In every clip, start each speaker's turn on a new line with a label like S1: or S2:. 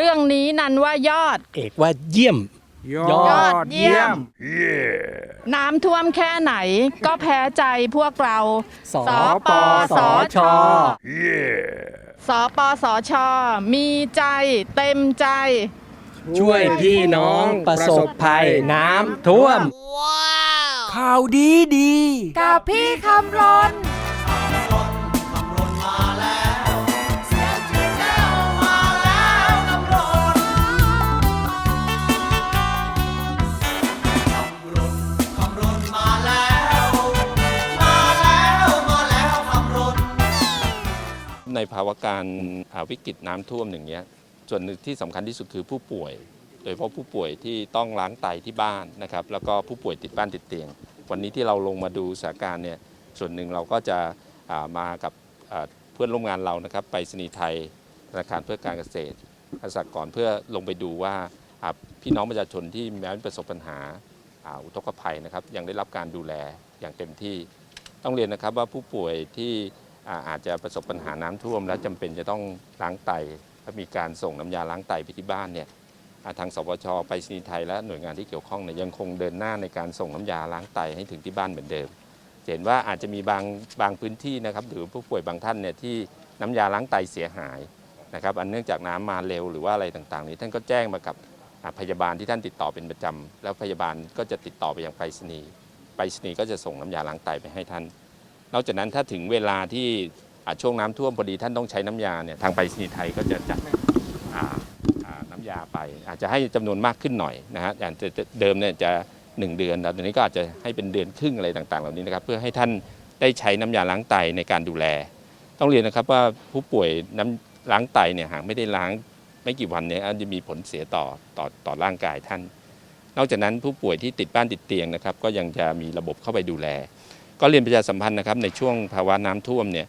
S1: เรื่องนี้นันว่ายอด
S2: เอกว่าเยี่ยม
S3: ย
S2: ย
S3: อ
S1: อ
S3: ด
S1: ดเยี่
S3: เยี่
S1: ย
S3: ย
S1: ม
S3: ม
S1: น้ำท่วมแค่ไหน ก็แพ้ใจพวกเรา
S2: ส
S1: สปสช สปสช มีใจเต็มใจ
S2: ช่วยพี่น้องประสบภัยน้ำท่วม
S3: ข่าวดีดี
S1: กับพี่คำรน
S4: การวิกฤตน้ำท่วมอย่างเงี้ยส่วนหนึ่งที่สำคัญที่สุดคือผู้ป่วย โดยเฉพาะผู้ป่วยที่ต้องล้างไตที่บ้านนะครับ แล้วก็ผู้ป่วยติดบ้านติดเตียง วันนี้ที่เราลงมาดูสถานการณ์เนี่ยส่วนหนึ่งเราก็จะามากับเพื่อนร่วมงานเรานะครับไปรษณีไทยธนาคารเพื่อการเกษตรเกษตรกรเพื่อลงไปดูว่าพี่น้องประชาชนที่แม้ประสบปัญหาอาอุทกภัยนะครับยังได้รับการดูแลอย่างเต็มที่ ต้องเรียนนะครับว่าผู้ป่วยที่ อาจจะประสบปัญหาน้ำท่วม และจำเป็นจะต้องล้างไตและมีการส่งน้ำยาล้างไตไปที่บ้านเนี่ยาทางสปชไปรษณีไทยและหน่วยงานที่เกี่ยวข้องเนี่ยยังคงเดินหน้าในการส่งน้ำยาล้างไตให้ถึงที่บ้านเหมือนเดิม เห็นว่าอาจจะมีบางบางพื้นที่นะครับหรือผู้ป่วยบางท่านเนี่ยที่น้ำยาล้างไตเสียหายนะครับอันเนื่องจากน้ำมาเร็วหรือว่าอะไรต่างๆ นี้ท่านก็แจ้งมากับพยาบาลที่ท่านติดต่อเป็นประจำแล้วพยาบาลก็จะติดต่อไปยังไปรษณีย์ไปรษณีย์ก็จะส่งน้ำยาล้างไตไปให้ท่าน นอกจากนั้นถ้าถึงเวลาที่อ่าช่วงน้ำท่วมพอดีท่านต้องใช้น้ำยาเนี่ยทางไปรษณีย์ไทยก็จะจัดอ่าอ่าน้ำยาไป อาจจะให้จำนวนมากขึ้นหน่อยนะฮะอย่างเดิมเนี่ยจะหนึ่งเดือนแต่ตอนนี้ก็อาจจะให้เป็นเดือนครึ่งอะไรต่างๆ เหล่านี้นะครับ เพื่อให้ท่านได้ใช้น้ำยาล้างไตในการดูแล ต้องเรียนนะครับว่าผู้ป่วยน้ำล้างไตเนี่ยหากไม่ได้ล้างไม่กี่วันเนี่ยอาจจะมีผลเสียต่อต่อต่อร่างกายท่าน นอกจากนั้นผู้ป่วยที่ติดบ้านติดเตียงนะครับ ก็ยังจะมีระบบเข้าไปดูแล ก็เรียนประชาสัมพันธ์นะครับในช่วงภาวะน้ำท่วมเนี่ย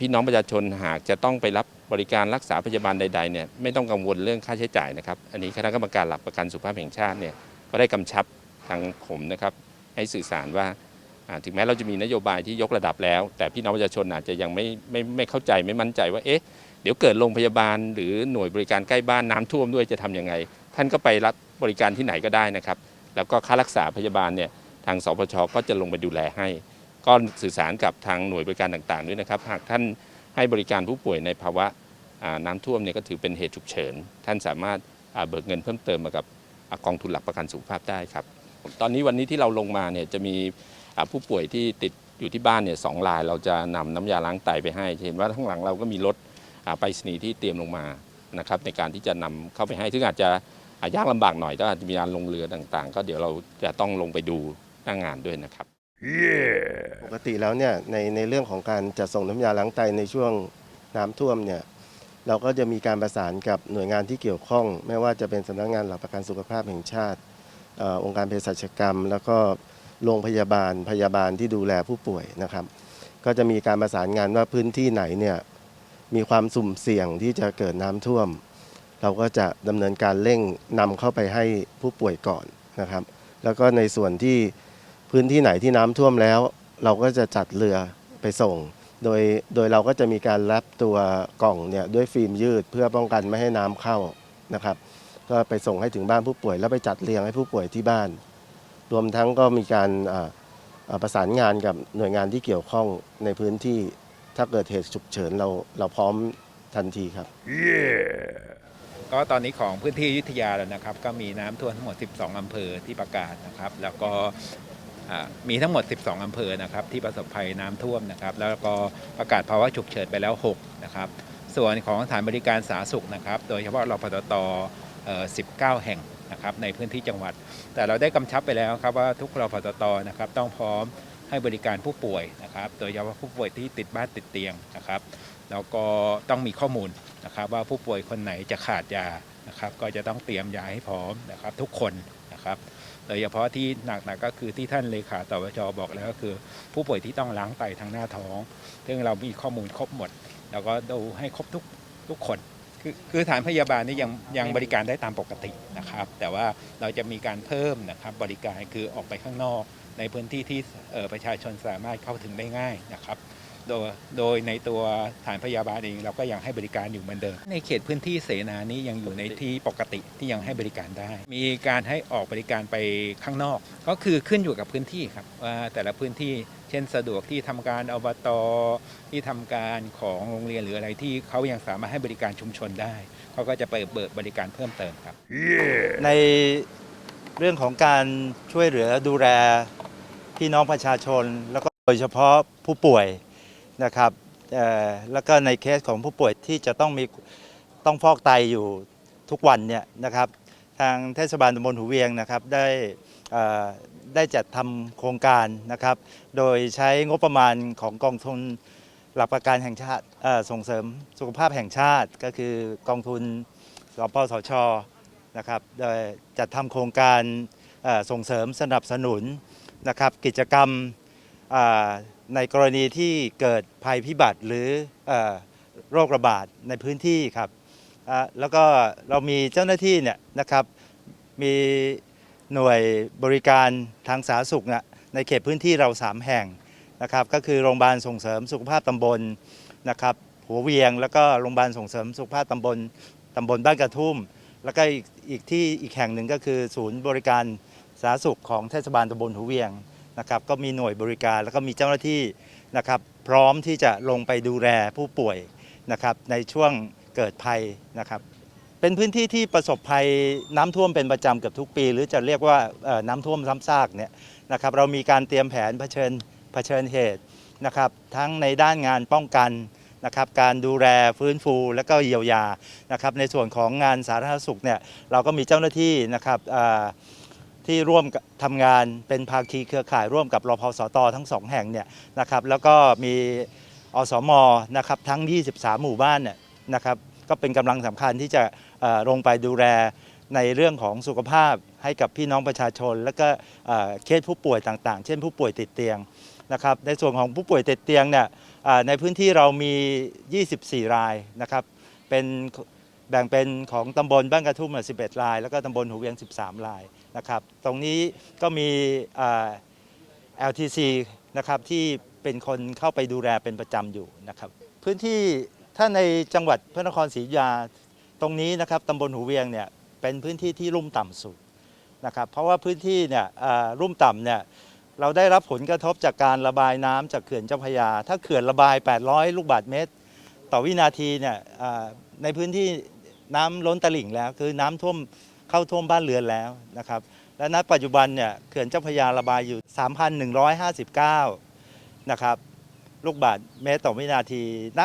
S4: พี่น้องประชาชนหากจะต้องไปรับบริการรักษาพยาบาลใดๆเนี่ยไม่ต้องกังวลเรื่องค่าใช้จ่ายนะครับ อันนี้คณะกรรมการหลักประกันสุขภาพแห่งชาติเนี่ยก็ได้กำชับทางผมนะครับให้สื่อสารว่าถึงแม้เราจะมีนโยบายที่ยกระดับแล้ว แต่พี่น้องประชาชนอาจจะยังไม่ไม่ไม่เข้าใจไม่มั่นใจว่าเอ๊ะเดี๋ยวเกิดโรงพยาบาล หรือหน่วยบริการใกล้บ้านน้ำท่วมด้วยจะทำยังไง ท่านก็ไปรับบริการที่ไหนก็ได้นะครับ แล้วก็ค่ารักษาพยาบาลเนี่ยทางสปชก็จะลงไปดูแลให้ ก็สื่อสารกับทางหน่วยบริการต่างๆด้วยนะครับ หากท่านให้บริการผู้ป่วยในภาวะน้ำท่วมเนี่ยก็ถือเป็นเหตุฉุกเฉิน ท่านสามารถเบิกเงินเพิ่มเติมมากับกองทุนหลักประกันสุขภาพได้ครับ ตอนนี้วันนี้ที่เราลงมาเนี่ยจะมีผู้ป่วยที่ติดอยู่ที่บ้านเนี่ยสองรายเราจะนำน้ำยาล้างไตไปให้จะเห็นว่าข้างหลังเราก็มีรถไปรษณีย์ที่เตรียมลงมานะครับในการที่จะนำเข้าไปให้ ซึ่งอาจจะยากลำบากหน่อยก็อาจจะมีการลงเรือต่างๆ ก็เดี๋ยวเราจะต้องลงไปดูหน้างานด้วยนะครับ
S5: ปกติแล้วเนี่ยในในเรื่องของการจัดส่งน้ำยาล้างไตในช่วงน้ำท่วมเนี่ยเราก็จะมีการประสานกับหน่วยงานที่เกี่ยวข้อง ไม่ว่าจะเป็นสำนักงานหลักประกันสุขภาพแห่งชาติเออองค์การเภสัชกรรม แล้วก็โรงพยาบาลพยาบาลที่ดูแลผู้ป่วยนะครับ ก็จะมีการประสานงานว่าพื้นที่ไหนเนี่ยมีความสุ่มเสี่ยงที่จะเกิดน้ำท่วม เราก็จะดำเนินการเร่งนำเข้าไปให้ผู้ป่วยก่อนนะครับ แล้วก็ในส่วนที่ พื้นที่ไหนที่น้ำท่วมแล้ว เราก็จะจัดเรือไปส่ง โดยโดยเราก็จะมีการแรปตัวกล่องเนี่ยด้วยฟิล์มยืดเพื่อป้องกันไม่ให้น้ำเข้านะครับ ก็ไปส่งให้ถึงบ้านผู้ป่วย แล้วไปจัดเรียงให้ผู้ป่วยที่บ้าน รวมทั้งก็มีการประสานงานกับหน่วยงานที่เกี่ยวข้องในพื้นที่ถ้าเกิดเหตุฉุกเฉินเราเราพร้อมทันทีครับ
S6: ก็ตอนนี้ของพื้นที่ยุทธยาแล้วนะครับ ก็มีน้ำท่วมทั้งหมด 12อำเภอที่ประกาศนะครับ แล้วก็ มีทั้งหมด 12 อำเภอนะครับที่ประสบภัยน้ำท่วมนะครับแล้วก็ประกาศภาวะฉุกเฉินไปแล้ว 6 นะครับ ส่วนของสถานบริการสาธารณสุขนะครับ โดยเฉพาะรพตต19 แห่งนะครับในพื้นที่จังหวัด แต่เราได้กำชับไปแล้วครับว่าทุกรพตตนะครับต้องพร้อมให้บริการผู้ป่วยนะครับ โดยเฉพาะผู้ป่วยที่ติดบ้านติดเตียงนะครับ แล้วก็ต้องมีข้อมูลนะครับว่าผู้ป่วยคนไหนจะขาดยานะครับ ก็จะต้องเตรียมยาให้พร้อมนะครับทุกคนนะครับ โดยเฉพาะที่หนักๆก็คือที่ท่านเลขาตวชบอกแล้วก็คือ ผู้ป่วยที่ต้องล้างไตทางหน้าท้อง ซึ่งเรามีข้อมูลครบหมด แล้วก็ดูให้ครบทุกทุกคน คือคือสถานพยาบาลนี่ยังยังบริการได้ตามปกตินะครับ แต่ว่าเราจะมีการเพิ่มนะครับบริการคือออกไปข้างนอก ในพื้นที่ที่ประชาชนสามารถเข้าถึงได้ง่ายนะครับ โดยโดยในตัวฐานพยาบาลเองเราก็ยังให้บริการอยู่เหมือนเดิม ในเขตพื้นที่เสนานี้ยังอยู่ในที่ปกติที่ยังให้บริการได้ มีการให้ออกบริการไปข้างนอก ก็คือขึ้นอยู่กับพื้นที่ครับว่าแต่ละพื้นที่เช่นสะดวกที่ทำการอบตที่ทำการของโรงเรียนหรืออะไรที่เขายังสามารถให้บริการชุมชนได้เขาก็จะไปเบิกบริการเพิ่มเติมครับ
S7: ในเรื่องของการช่วยเหลือดูแลพี่น้องประชาชนแล้วก็โดยเฉพาะผู้ป่วย นะครับแล้วก็ในเคสของผู้ป่วยที่จะต้องมีต้องฟอกไตอยู่ทุกวันเนี่ยนะครับ ทางเทศบาลตำบลหูเวียงนะครับได้ได้จัดทำโครงการนะครับ โดยใช้งบประมาณของกองทุนหลักประกันแห่งชาติส่งเสริมสุขภาพแห่งชาติ ก็คือกองทุนสปสชนะครับโดยจัดทำโครงการส่งเสริมสนับสนุนนะครับกิจกรรม ในกรณีที่เกิดภัยพิบัติหรือโรคระบาดในพื้นที่ครับแล้วก็เรามีเจ้าหน้าที่เนี่ยนะครับมีหน่วยบริการทางสาธารณสุขนะในเขตพื้นที่เรา 3 แห่งนะครับก็คือโรงพยาบาลส่งเสริมสุขภาพตำบลนะครับหัวเวียง แล้วก็โรงพยาบาลส่งเสริมสุขภาพตำบลตำบลบ้านกระทุ่ม แล้วก็อีกที่อีกแห่งหนึ่งก็คือศูนย์บริการสาธารณสุขของเทศบาลตำบลหูเวียง นะครับก็มีหน่วยบริการแล้วก็มีเจ้าหน้าที่นะครับพร้อมที่จะลงไปดูแลผู้ป่วยนะครับในช่วงเกิดภัยนะครับ เป็นพื้นที่ที่ประสบภัยน้ำท่วมเป็นประจำเกือบทุกปี หรือจะเรียกว่าน้ำท่วมซ้ำซากเนี่ยนะครับเรามีการเตรียมแผนเผชิญเผชิญเหตุนะครับทั้งในด้านงานป้องกันนะครับการดูแลฟื้นฟูและก็เยียวยานะครับในส่วนของงานสาธารณสุขเนี่ยเราก็มีเจ้าหน้าที่นะครับ ที่ร่วมกับทำงานเป็นภาคีเครือข่ายร่วมกับรพสตทั้งสองแห่งเนี่ยนะครับแล้วก็มีอสมนะครับทั้ง 23 หมู่บ้านเนี่ยนะครับก็เป็นกำลังสำคัญที่จะลงไปดูแลในเรื่องของสุขภาพให้กับพี่น้องประชาชน และก็เเคสผู้ป่วยต่างๆ เช่นผู้ป่วยติดเตียงนะครับในส่วนของผู้ป่วยติดเตียงเนี่ยในพื้นที่เรามี 24 รายนะครับเป็น แบ่งเป็นของตำบลบ้านกระทุ่ม11 ราย แล้วก็ตำบลหูเวียง 13 รายนะครับ ตรงนี้ก็มีอ่า LTC นะครับที่เป็นคนเข้าไปดูแลเป็นประจำอยู่นะครับ พื้นที่ถ้าในจังหวัดพระนครศรีอยุธยาตรงนี้นะครับตำบลหูเวียงเนี่ยเป็นพื้นที่ที่ลุ่มต่ำสุดนะครับ เพราะว่าพื้นที่เนี่ยอ่าลุ่มต่ำเนี่ยเราได้รับผลกระทบจากการระบายน้ำจากเขื่อนเจ้าพยา ถ้าเขื่อนระบาย 800 ลูกบาศก์เมตร ต่อวินาทีเนี่ยในพื้นที่ น้ำล้นตลิ่งแล้ว คือน้ำท่วมเข้าท่วมบ้านเรือนแล้วนะครับ และณปัจจุบันเนี่ยเขื่อนเจ้าพระยาระบายอยู่ 3,159 นะครับ ลูกบาศก์เมตรต่อวินาทีณ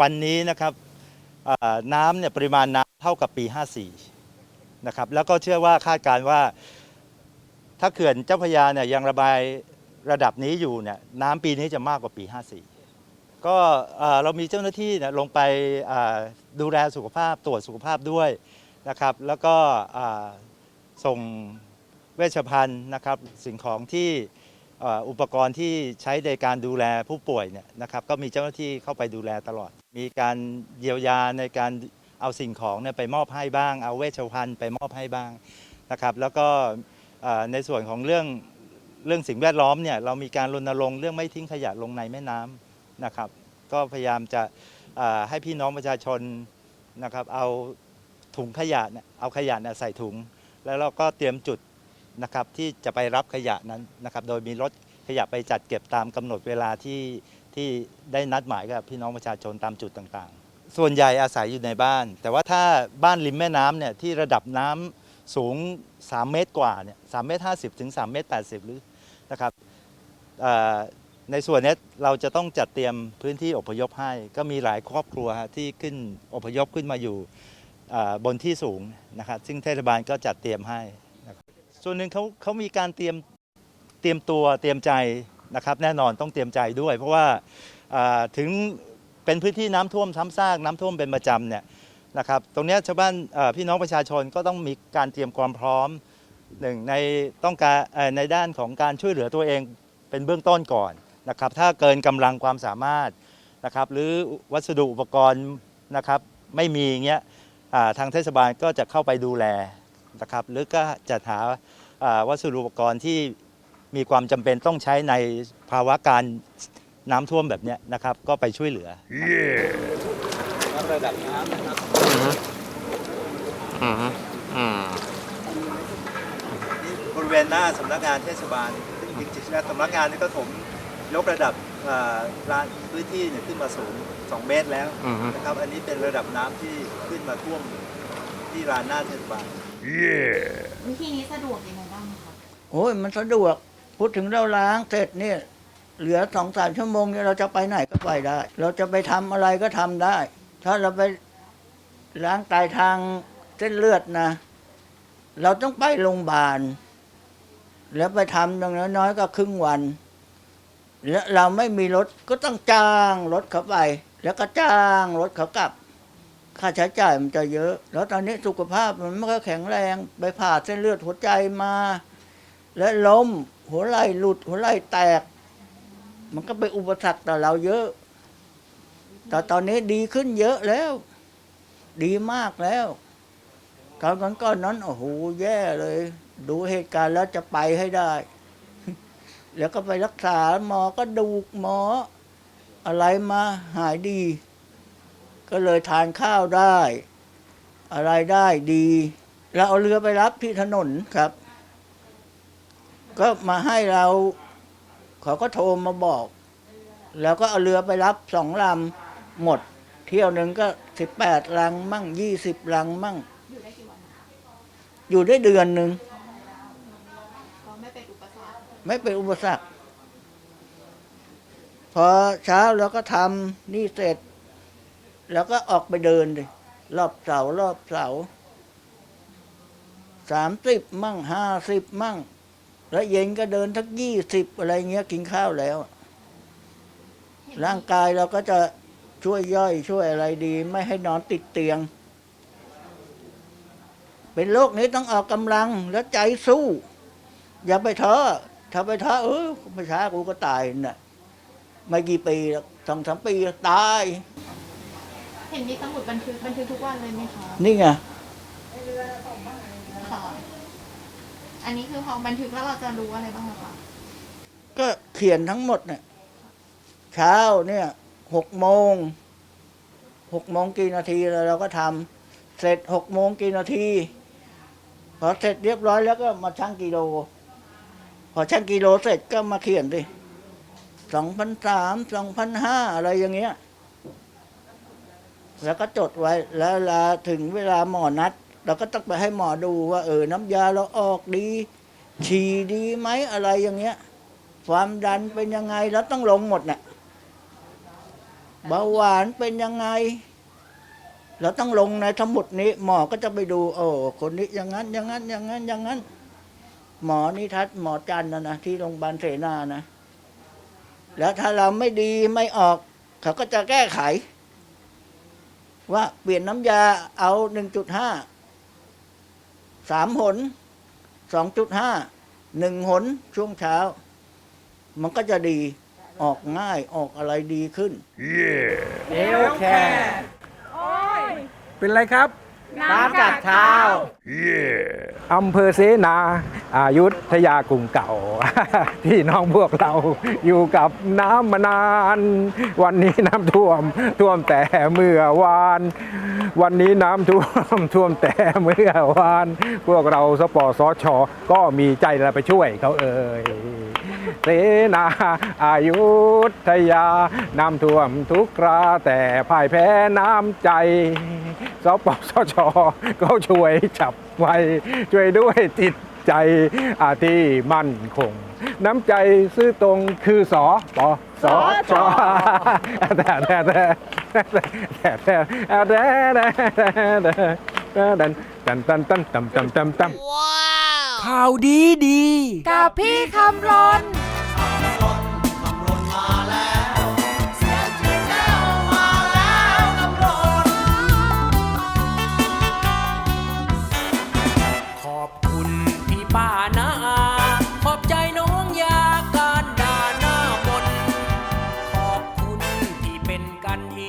S7: วันนี้นะครับน้ำเนี่ยปริมาณน้ำเท่ากับปี 54 นะครับ แล้วก็เชื่อว่าคาดการณ์ว่า ถ้าเขื่อนเจ้าพระยาเนี่ยยังระบายระดับนี้อยู่เนี่ยน้ำปีนี้จะมากกว่าปี 54 ก็เอ่อเรามีเจ้าหน้าที่เนี่ยลงไปอ่าดูแลสุขภาพตรวจสุขภาพด้วยนะครับ แล้วก็อ่าส่งเวชภัณฑ์นะครับ สิ่งของที่อ่ออุปกรณ์ที่ใช้ในการดูแลผู้ป่วยเนี่ยนะครับ ก็มีเจ้าหน้าที่เข้าไปดูแลตลอด มีการเยียวยาในการเอาสิ่งของเนี่ยไปมอบให้บ้าง เอาเวชภัณฑ์ไปมอบให้บ้างนะครับ แล้วก็อ่อในส่วนของเรื่องเรื่องสิ่งแวดล้อมเนี่ยเรามีการรณรงค์เรื่องไม่ทิ้งขยะลงในแม่น้ำ นะครับ ก็พยายามจะให้พี่น้องประชาชนนะครับ เอาถุงขยะเอาขยะใส่ถุง แล้วเราก็เตรียมจุดนะครับที่จะไปรับขยะนั้นนะครับ โดยมีรถขยะไปจัดเก็บตามกำหนดเวลาที่ที่ได้นัดหมายกับพี่น้องประชาชนตามจุดต่างๆ ส่วนใหญ่อาศัยอยู่ในบ้าน แต่ว่าถ้าบ้านริมแม่น้ำเนี่ยที่ระดับน้ำสูง 3 เมตรกว่าเนี่ยสเมตร 50 ถึง 3 เมตร 80 หรือนะครับ ในส่วนนี้เราจะต้องจัดเตรียมพื้นที่อพยพให้ ก็มีหลายครอบครัวที่ขึ้นอพยพขึ้นมาอยู่บนที่สูงนะครับซึ่งเทศบาลก็จัดเตรียมให้ ส่วนหนึ่งเขาเขามีการเตรียมเตรียมตัวเตรียมใจนะครับ แน่นอนต้องเตรียมใจด้วย เพราะว่าถึงเป็นพื้นที่น้ำท่วมซ้ำซากน้ำท่วมเป็นประจำเนี่ยนะครับตรงนี้ชาวบ้านพี่น้องประชาชนก็ต้องมีการเตรียมความพร้อมหนึ่งในต้องการในด้านของการช่วยเหลือตัวเองเป็นเบื้องต้นก่อน นะครับถ้าเกินกำลังความสามารถนะครับหรือวัสดุอุปกรณ์นะครับไม่มีอย่างเงี้ยอ่าทางเทศบาลก็จะเข้าไปดูแลนะครับหรือก็จัดหาอ่าวัสดุอุปกรณ์ที่มีความจำเป็นต้องใช้ในภาวะการน้ำท่วมแบบเนี้ยนะครับ ก็ไปช่วยเหลือ
S6: ระดับน้ำนะครับ
S7: บริเวณหน้าสำนักงานเทศบาลซึ่งจริงๆแล้วสำนักงานนี่ก็ถม ยกระดับอ่าลานพื้นที่เนี่ยขึ้นมาสูง 2 เมตรแล้วนะครับ อันนี้เป็นระดับน้ำที่ขึ้นมาท่วมที่ลานหน้าเทศบาล
S8: วิธีนี้สะดวกยังไงบ้างคะ
S9: โอ้ยมันสะดวก พูดถึงเราล้างเสร็จเนี่ยเหลือสองสามชั่วโมงเนี่ยเราจะไปไหนก็ไปได้ เราจะไปทำอะไรก็ทำได้ ถ้าเราไปล้างไตทางเส้นเลือดนะ เราต้องไปโรงพยาบาลแล้วไปทำอย่างน้อยๆก็ครึ่งวัน แล้วเราไม่มีรถก็ต้องจ้างรถเขาไป แล้วก็จ้างรถเขากลับ ค่าใช้จ่ายมันจะเยอะ แล้วตอนนี้สุขภาพมันไม่ค่อยแข็งแรงไปผ่าเส้นเลือดหัวใจมา และล้มหัวไหล่หลุดหัวไหล่แตก มันก็เป็นอุปสรรคต่อเราเยอะ แต่ตอนนี้ดีขึ้นเยอะแล้ว ดีมากแล้วตอนก่อนก้อนๆนั้นโอ้โหแย่เลย ดูเหตุการณ์แล้วจะไปให้ได้ แล้วก็ไปรักษาหมอก็ดูกหมอ อะไรมาหายดี ก็เลยทานข้าวได้ อะไรได้ดีแล้วเอาเรือไปรับที่ถนนครับ ก็มาให้เรา เขาก็โทรมาบอก แล้วก็เอาเรือไปรับสองลำหมด เที่ยวหนึ่งก็สิบแปดลังมั่งยี่สิบลังมั่ง
S8: อยู่ได้
S9: เดือนหนึ่ง
S8: ไม่เป็นอุปสรรค
S9: พอเช้าแล้วก็ทำนี่เสร็จ แล้วก็ออกไปเดินดิรอบเสารอบเสาสามสิบมั่งห้าสิบมั่ง แล้วเย็นก็เดินทักยี่สิบอะไรเงี้ยกินข้าวแล้ว ร่างกายเราก็จะช่วยย่อยช่วยอะไรดี ไม่ให้นอนติดเตียง เป็นโรคนี้ต้องออกกำลังแล้วใจสู้ อย่าไปท้อ ถ้าไปท้อเออไม่ช้ากูก็ตายน่ะไม่กี่ปีหรอกสองสามปีตาย
S8: เห็นมีสมุดบันทึกบันทึกทุกวันเลยไหมคะ
S9: นี่ไง
S8: ค่ะอันนี้คือพอบันทึกแล้วเราจะรู้อะไรบ้างอะคะ
S9: ก็เขียนทั้งหมดเนี่ยเช้าเนี่ยหกโมงหกโมงกี่นาทีแล้วเราก็ทำเสร็จหกโมงกี่นาทีพอเสร็จเรียบร้อยแล้วก็มาชั่งกิโล พอชั่งกิโลเสร็จก็มาเขียนดิสองพันสามสองพันห้าอะไรอย่างเงี้ย แล้วก็จดไว้ แล้วลาถึงเวลาหมอนัด เราก็ต้องไปให้หมอดูว่า เออ น้ำยาเราออกดี ฉี่ดีไหมอะไรอย่างเงี้ย ความดันเป็นยังไงแล้วต้องลงหมดน่ะเบาหวานเป็นยังไง เราต้องลงในสมุดนี้ หมอก็จะไปดู โอ้คนนี้อย่างนั้น อย่างนั้น อย่างนั้นอย่างนั้น หมอนิทัศน์หมอจันนะนะที่โรงพยาบาลเสนานะ แล้วถ้าเราไม่ดีไม่ออก เขาก็จะแก้ไข ว่าเปลี่ยนน้ำยาเอาหนึ่งจุดห้าสามหนสองจุดห้าหนึ่งหนช่วงเช้า มันก็จะดีออกง่ายออกอะไรดีขึ้น
S2: เอลแคเป็นไรครับ
S9: น้ำกัดเท้า
S2: อำเภอเสนาอายุทยากรุงเก่า ที่น้องพวกเราอยู่กับน้ำมานาน วันนี้น้ำท่วมท่วมแต่เมื่อวาน วันนี้น้ำท่วมท่วมแต่เมื่อวาน พวกเราสปอสชก็มีใจเราไปช่วยเขาเอ่ย เสนาอายุทยา น้ำท่วมทุกคราแต่พ่ายแพ้น้ำใจสปสชก็ช่วยจับไว้ ช่วยด้วยติดใจที่มั่นคง น้ำใจซื่อตรงคือสอปอสอต่แต่แต่แต่แต่แต่แต่แต่ตันตันตันตัมตัมตัมตัม
S3: ข่าวดีดี
S8: กับพี่คำร้อน by